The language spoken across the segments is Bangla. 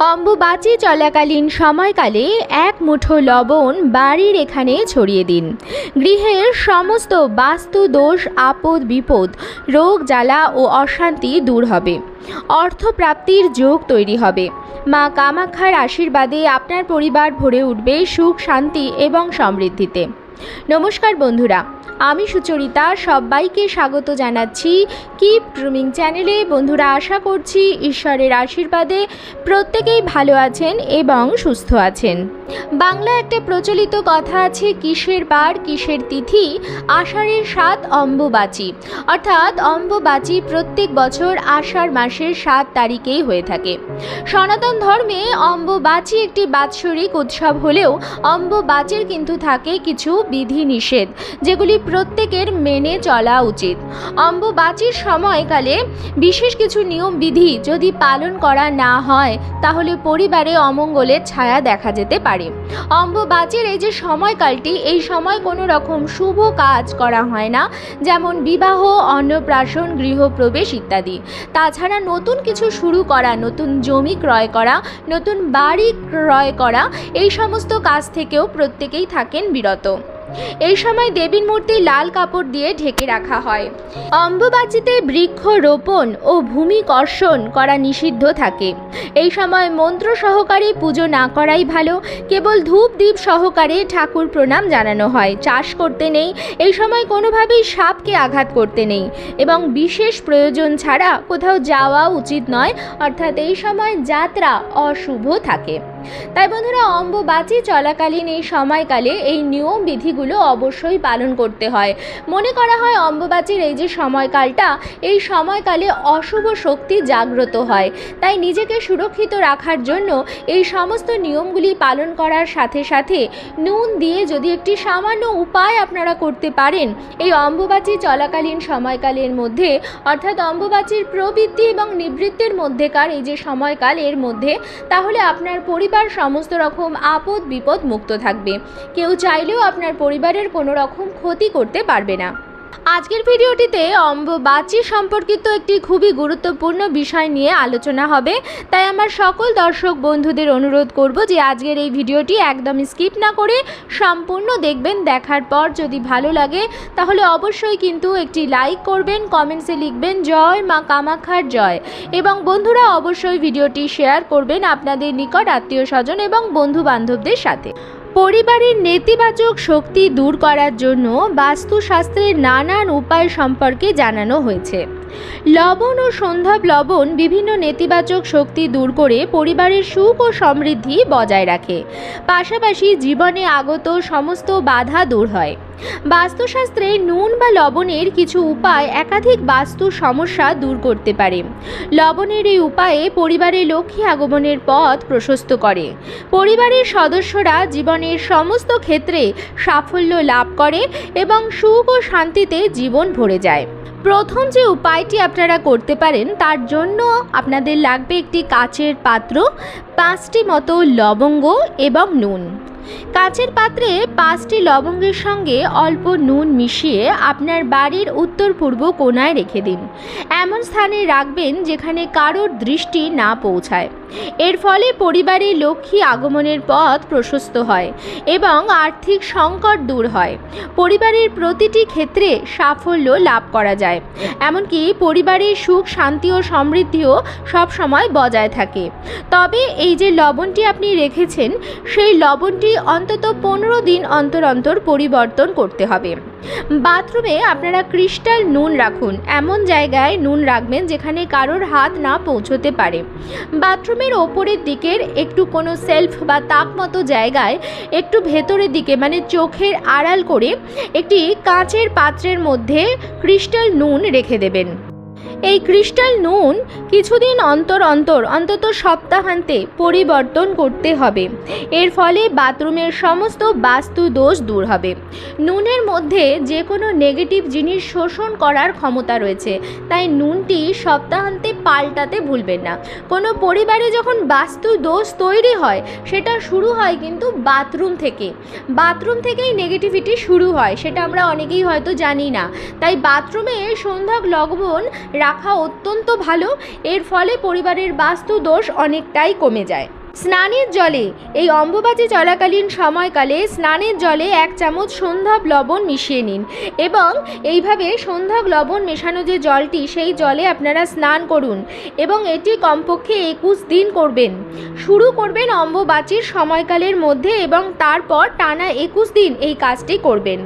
অম্বুবাচী চলাকালীন সময়কালে এক মুঠো লবণ বাড়ির এখানে ছড়িয়ে দিন। গৃহের সমস্ত বাস্তু দোষ, আপদ, বিপদ, রোগ, জ্বালা ও অশান্তি দূর হবে। অর্থপ্রাপ্তির যোগ তৈরি হবে। মা কামাক্ষার আশীর্বাদে আপনার পরিবার ভরে উঠবে সুখ, শান্তি এবং সমৃদ্ধিতে। নমস্কার বন্ধুরা আমি সুচরিতা, সবাইকে স্বাগত জানাচ্ছি কিপ ড্রুমিং চ্যানেলে বন্ধুরা, আশা করছি ঈশ্বরের আশীর্বাদে প্রত্যেকেই ভালো আছেন এবং সুস্থ আছেন। বাংলা একটা প্রচলিত কথা আছে, কিসের বার, কিসের তিথি? আষাঢ়ের সাত অম্বুবাচী। অর্থাৎ অম্বুবাচী প্রত্যেক বছর আষাঢ় মাসের সাত তারিখেই হয়ে থাকে। সনাতন ধর্মে অম্বুবাচী একটি বাৎসরিক উৎসব হলেও অম্বুবাচীর কিন্তু থাকে কিছু বিধি নিষেধ যেগুলি প্রত্যেকের মেনে চলা উচিত। অম্বুবাচীর সময়কালে বিশেষ কিছু নিয়ম, বিধি যদি পালন করা না হয়, তাহলে পরিবারে অমঙ্গলের ছায়া দেখা যেতে পারে। অম্বুবাচীর এই যে সময়কালটি, এই সময় কোনো রকম শুভ কাজ করা হয় না, যেমন বিবাহ, অন্নপ্রাশন, গৃহপ্রবেশ ইত্যাদি। তাছাড়া নতুন কিছু শুরু করা, নতুন জমি ক্রয় করা, নতুন বাড়ি ক্রয় করা, এই সমস্ত কাজ থেকেও প্রত্যেকেই থাকেন বিরত। এই সময় দেবীর মূর্তি লাল কাপড় দিয়ে ঢেকে রাখা হয়। অম্বুবাচিতে বৃক্ষ রোপণ ও ভূমি কর্ষণ করা নিষিদ্ধ থাকে। এই সময় মন্ত্র সহকারে পুজো না করাই ভালো। কেবল ধূপ দ্বীপ সহকারে ঠাকুর প্রণাম জানানো হয়। চাষ করতে নেই। এই সময় কোনোভাবেই সাপকে আঘাত করতে নেই। এবং বিশেষ প্রয়োজন ছাড়া কোথাও যাওয়া উচিত নয়। অর্থাৎ এই সময় যাত্রা অশুভ থাকে। তাই বন্ধুরা, অম্বুবাচী চলাকালীন এই সময়কালে এই নিয়ম বিধিগুলো অবশ্যই পালন করতে হয়। মনে করা হয়, অম্বুবাচীর এই যে সময়কালটা, এই সময়কালে অশুভ শক্তি জাগ্রত হয়। তাই নিজেকে সুরক্ষিত রাখার জন্য এই সমস্ত নিয়মগুলি পালন করার সাথে সাথে নুন দিয়ে যদি একটি সামান্য উপায় আপনারা করতে পারেন, এই অম্বুবাচী চলাকালীন সময়কালের মধ্যে, অর্থাৎ অম্বুবাচীর প্রবৃত্তি এবং নিবৃত্তির মধ্যেকার এই যে সময়কাল এর মধ্যে, তাহলে আপনার পরিবার সমস্ত রকম আপদ বিপদ মুক্ত থাকবে। কেউ চাইলেও আপনার পরিবারের কোনো রকম ক্ষতি করতে পারবে না। আজকের ভিডিওটিতে অম্বুবাচী সম্পর্কিত একটি খুবই গুরুত্বপূর্ণ বিষয় নিয়ে আলোচনা হবে। তাই আমার সকল দর্শক বন্ধুদের অনুরোধ করব যে আজকের এই ভিডিওটি একদম স্কিপ না করে সম্পূর্ণ দেখবেন, দেখার পর যদি ভালো লাগে তাহলে অবশ্যই কিন্তু একটি লাইক করবেন কমেন্টসে লিখবেন, জয় মা কামাক্ষার জয়। এবং বন্ধুরা অবশ্যই ভিডিওটি শেয়ার করবেন আপনাদের নিকট আত্মীয় স্বজন এবং বন্ধু বান্ধবদের সাথে। পরিবারের নেতিবাচক শক্তি দূর করার জন্য বাস্তুশাস্ত্রের নানান উপায় সম্পর্কে জানানো হয়েছে। লবণ ও সন্ধ্যব লবণ বিভিন্ন নেতিবাচক শক্তি দূর করে পরিবারের সুখ ও সমৃদ্ধি বজায় রাখে। পাশাপাশি জীবনে আগত সমস্ত বাধা দূর হয়। বাস্তুশাস্ত্রে নুন বা লবণের কিছু উপায় একাধিক বাস্তু সমস্যা দূর করতে পারে। লবণের এই উপায়ে পরিবারে লক্ষ্মী আগমনের পথ প্রশস্ত করে। পরিবারের সদস্যরা জীবনের সমস্ত ক্ষেত্রে সাফল্য লাভ করে এবং সুখ ও শান্তিতে জীবন ভরে যায়। প্রথম যে উপায়টি আপনারা করতে পারেন, তার জন্য আপনাদের লাগবে একটি কাচের পাত্র, পাঁচটি মতো লবঙ্গ এবং নুন। কাচের পাত্রে পাঁচটি লবঙ্গের সঙ্গে অল্প নুন মিশিয়ে আপনার বাড়ির উত্তর পূর্ব কোণায় রেখে দিন। এমন স্থানে রাখবেন যেখানে কারোর দৃষ্টি না পৌঁছায়। এর ফলে পরিবারে লক্ষ্মী আগমনের পথ প্রশস্ত হয় এবং আর্থিক সংকট দূর হয়। পরিবারের প্রতিটি ক্ষেত্রে সাফল্য লাভ করা যায়। এমনকি পরিবারের সুখ, শান্তি ও সমৃদ্ধিও সবসময় বজায় থাকে। তবে এই যে লবণটি আপনি রেখেছেন, সেই লবণটি অন্তত পনেরো দিন অন্তর অন্তর পরিবর্তন করতে হবে। বাথরুমে আপনারা ক্রিস্টাল নুন রাখুন। এমন জায়গায় নুন রাখবেন যেখানে কারোর হাত না পৌঁছতে পারে। বাথরুমের ওপরের দিকের একটু কোনো সেলফ বা তাক মতো জায়গায় একটু ভেতরের দিকে মানে চোখের আড়াল করে একটি কাঁচের পাত্রের মধ্যে ক্রিস্টাল নুন রেখে দেবেন। এই ক্রিস্টাল নুন কিছুদিন অন্তর অন্তর, অন্তত সপ্তাহান্তে পরিবর্তন করতে হবে। এর ফলে বাথরুমের সমস্ত বাস্তু দোষ দূর হবে। নুনের মধ্যে যে কোনো নেগেটিভ জিনিস শোষণ করার ক্ষমতা রয়েছে, তাই নুনটি সপ্তাহান্তে পাল্টাতে ভুলবেন না। কোনো পরিবারে যখন বাস্তু দোষ তৈরি হয়, সেটা শুরু হয় কিন্তু বাথরুম থেকে। বাথরুম থেকেই নেগেটিভিটি শুরু হয়, সেটা আমরা অনেকেই হয়তো জানি না। তাই বাথরুমে সন্ধ্যা লবণ রাখা অত্যন্ত ভালো। এর ফলে পরিবারের বাস্তু দোষ অনেকটাই কমে যায়। স্নানের জলে। এই অম্বুবাচী চলাকালীন সময়কালে স্নানের জলে এক চামচ সন্ধ্যব লবণ মিশিয়ে নিন এবং এইভাবে সন্ধ্যব লবণ মেশানো যে জলটি, সেই জলে আপনারা স্নান করুন এবং এটি কমপক্ষে একুশ দিন করবেন। শুরু করবেন অম্বুবাচীর সময়কালের মধ্যে এবং তারপর টানা একুশ দিন এই কাজটি করবেন।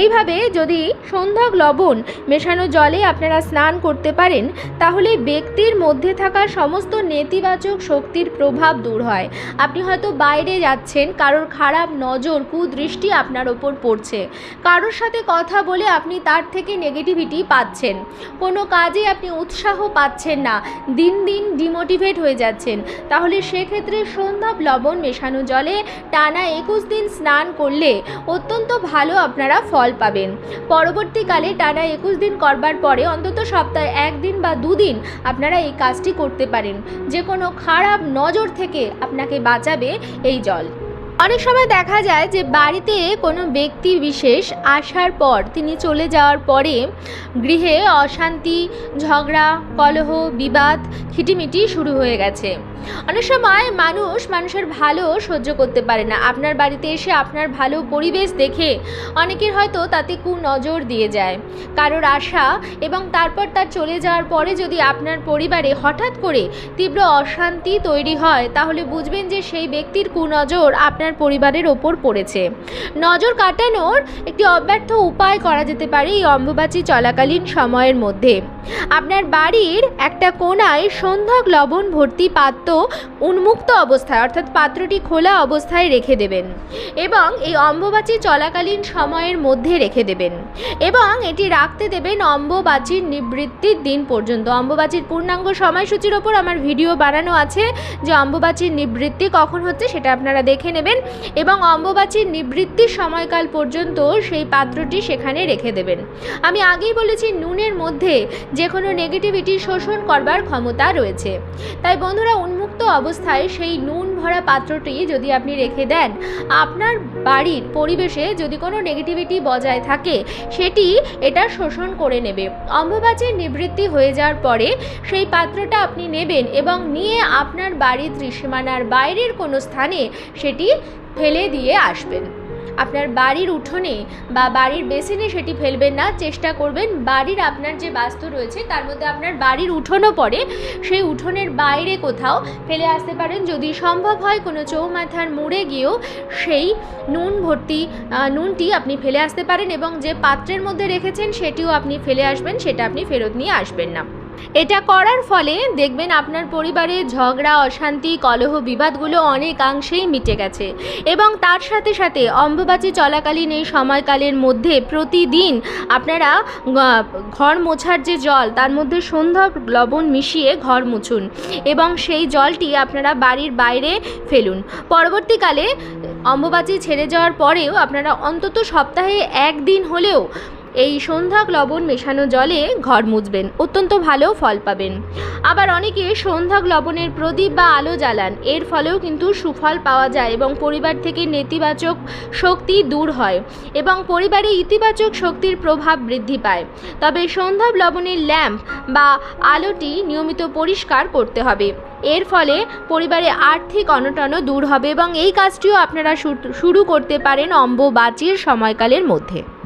এইভাবে যদি সন্ধ্যক লবণ মেশানো জলে আপনারা স্নান করতে পারেন, তাহলে ব্যক্তির মধ্যে থাকা সমস্ত নেতিবাচক শক্তির প্রভাব দূর হয়। আপনি হয়তো বাইরে যাচ্ছেন, কারোর খারাপ নজর, কুদৃষ্টি আপনার ওপর পড়ছে। কারোর সাথে কথা বলে আপনি তার থেকে নেগেটিভিটি পাচ্ছেন। কোনো কাজে আপনি উৎসাহ পাচ্ছেন না। দিন দিন ডিমোটিভেট হয়ে যাচ্ছেন। তাহলে সেক্ষেত্রে সন্ধ্যব লবণ মেশানো জলে টানা একুশ দিন স্নান করলে অত্যন্ত ভালো আপনারা ফল পাবেন। পরবর্তীকালে টানা একুশ দিন করবার পরে অন্তত সপ্তাহে একদিন বা দুদিন আপনারা এই কাজটি করতে পারেন। যে কোনো খারাপ নজর থেকে আপনাকে বাঁচাবে এই জল। অনেক সময় দেখা যায় যে বাড়িতে কোনো ব্যক্তি বিশেষ আসার পর, তিনি চলে যাওয়ার পরে গৃহে অশান্তি, ঝগড়া, কলহ, বিবাদ, খিটিমিটি শুরু হয়ে গেছে। অনেক সময় মানুষ মানুষের ভালো সহ্য করতে পারে না। আপনার বাড়িতে এসে আপনার ভালো পরিবেশ দেখে অনেকের হয়তো তাতে কু নজর দিয়ে যায়। কারোর আশা এবং তারপর তার চলে যাওয়ার পরে যদি আপনার পরিবারে হঠাৎ করে তীব্র অশান্তি তৈরি হয়, তাহলে বুঝবেন যে সেই ব্যক্তির কুনজর আপনার পরিবারের ওপর পড়েছে। নজর কাটানোর একটি অব্যর্থ উপায় করা যেতে পারে এই অম্বুবাচী চলাকালীন সময়ের মধ্যে। আপনার বাড়ির একটা কোনায় সন্ধ্যাক লবণ ভর্তি পাত্র উন্মুক্ত অবস্থায়, অর্থাৎ পাত্রটি খোলা অবস্থায় রেখে দেবেন এবং এই অম্বুবাচী চলাকালীন সময়ের মধ্যে রেখে দেবেন এবং এটি রাখতে দেবেন অম্বুবাচীর নিবৃত্তির দিন পর্যন্ত। অম্বুবাচীর পূর্ণাঙ্গ সময়সূচির ওপর আমার ভিডিও বানানো আছে যে অম্বুবাচীর নিবৃত্তি কখন হচ্ছে, সেটা আপনারা দেখে নেবেন এবং অম্বুবাচীর নিবৃত্তির সময়কাল পর্যন্ত সেই পাত্রটি সেখানে রেখে দেবেন। আমি আগেই বলেছি, নুনের মধ্যে যে কোনো নেগেটিভিটি শোষণ করবার ক্ষমতা রয়েছে। তাই বন্ধুরা, উন্মুক্ত অবস্থায় সেই নুন ভরা পাত্রটি যদি আপনি রেখে দেন, আপনার বাড়ির পরিবেশে যদি কোনো নেগেটিভিটি বজায় থাকে, সেটি এটা শোষণ করে নেবে। অম্বুবাচীর নিবৃত্তি হয়ে যাওয়ার পরে সেই পাত্রটা আপনি নেবেন এবং নিয়ে আপনার বাড়ির ত্রিসীমানার বাইরের কোনো স্থানে সেটি ফেলে দিয়ে আসবেন। আপনার বাড়ির উঠোনে বা বাড়ির বেসিনে সেটি ফেলবেন না, চেষ্টা করবেন বাড়ির আপনার যে বাস্তু রয়েছে তার মধ্যে আপনার বাড়ির উঠোনও পড়ে, সেই উঠোনের বাইরে কোথাও ফেলে আসতে পারেন। যদি সম্ভব হয় কোনো চৌমাথার মুড়ে গিয়েও সেই নুন ভর্তি নুনটি আপনি ফেলে আসতে পারেন এবং যে পাত্রের মধ্যে রেখেছেন সেটিও আপনি ফেলে আসবেন, সেটা আপনি ফেরত নিয়ে আসবেন না। এটা করার ফলে দেখবেন আপনার পরিবারে ঝগড়া, অশান্তি, কলহ বিবাদগুলো অনেকাংশেই মিটে গেছে। এবং তার সাথে সাথে অম্বুবাচী চলাকালীন এই সময়কালের মধ্যে প্রতিদিন আপনারা ঘর মোছার যে জল, তার মধ্যে সন্ধ্যা লবণ মিশিয়ে ঘর মুছুন এবং সেই জলটি আপনারা বাড়ির বাইরে ফেলুন। পরবর্তীকালে অম্বুবাচী ছেড়ে যাওয়ার পরেও আপনারা অন্তত সপ্তাহে একদিন হলেও এই সন্ধ্যাক লবণ মেশানো জলে ঘর মুছবেন। অত্যন্ত ভালো ফল পাবেন। আবার অনেকে সন্ধ্যাক লবণের প্রদীপ বা আলো জ্বালান। এর ফলেও কিন্তু সুফল পাওয়া যায় এবং পরিবার থেকে নেতিবাচক শক্তি দূর হয় এবং পরিবারে ইতিবাচক শক্তির প্রভাব বৃদ্ধি পায়। তবে সন্ধ্যাব লবণের ল্যাম্প বা আলোটি নিয়মিত পরিষ্কার করতে হবে। এর ফলে পরিবারে আর্থিক অনটনও দূর হবে এবং এই কাজটিও আপনারা শুরু করতে পারেন অম্ব অম্বুবাচীর সময়কালের মধ্যে।